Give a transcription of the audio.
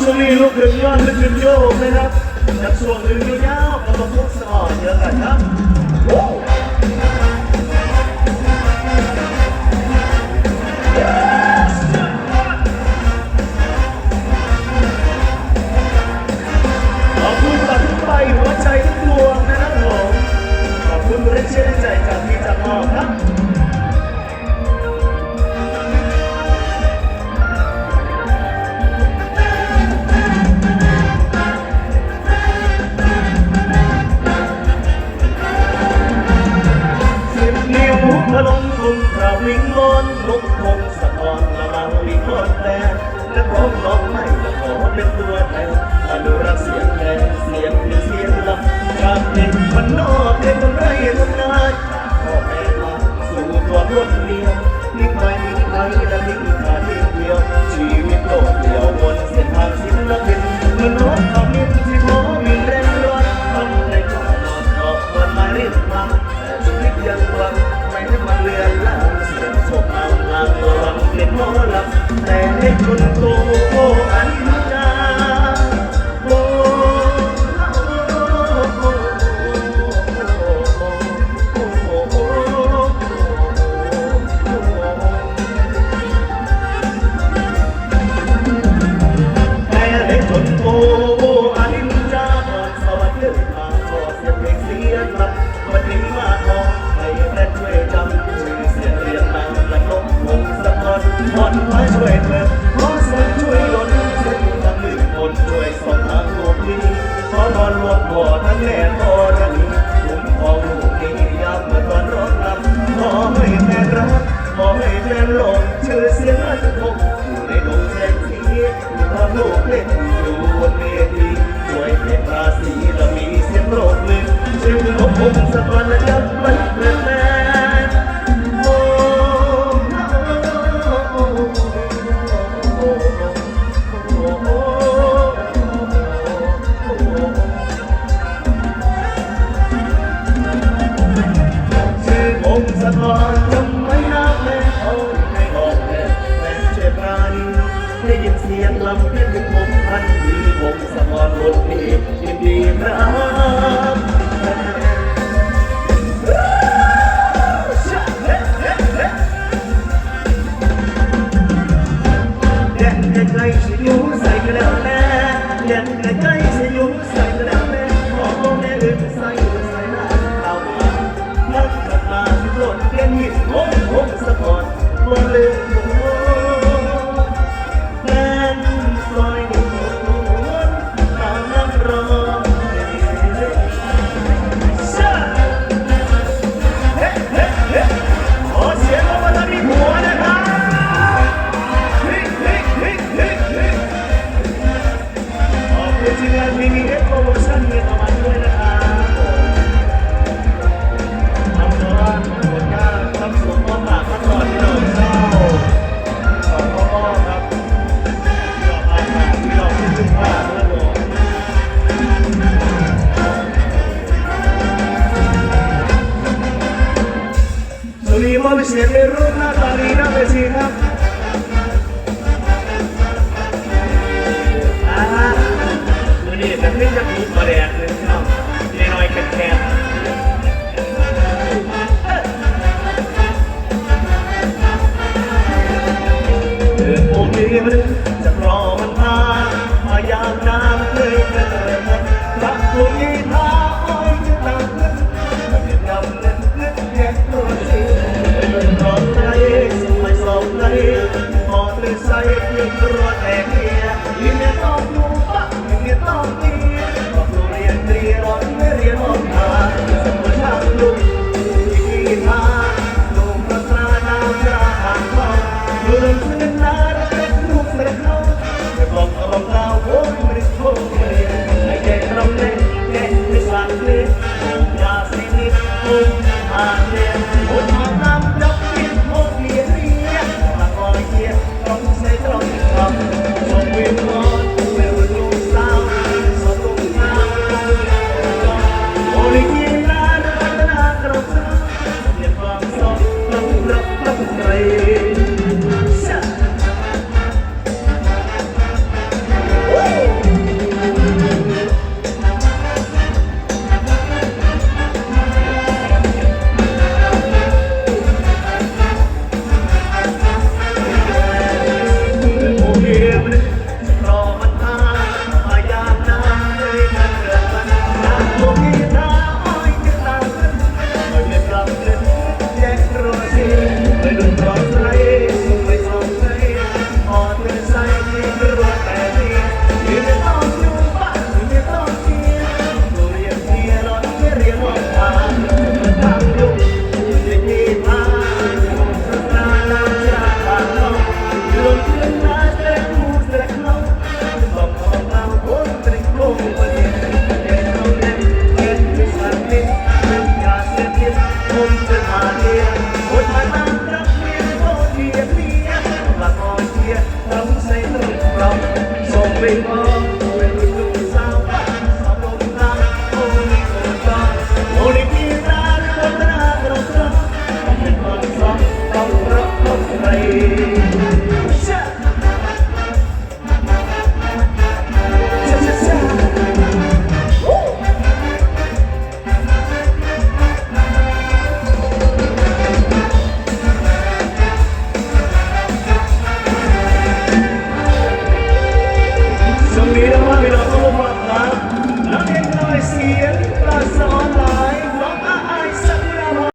ช่วงนี้ลุกขึ้นย้อนลึกขึ้นโยกเลยครับจากช่วงหนึ่งยาวๆก็มาพบสะออนเยอะกันครับ ลงกลุ่มกาวลิงบอนลุกพงสะพอนละมังลิงบอนแลนักร้องร้องไม่ละขอเป็นตัวแทนอนุรักษ์เสียงแลเสียงเป็เสียงลำกาบเป็นมนนอกเด็ก Lord. เสียงในรูปหน้าตาดีหน้าเวทีครัาวันนี้จะขึ้นะปูประแดงเลยน้อมีน้อยแคบเอออจะ หมอดเลยใส่เพียงรอดแอบเพีย น้ำใสตรึกรำส่งไปมอบเป็นลูก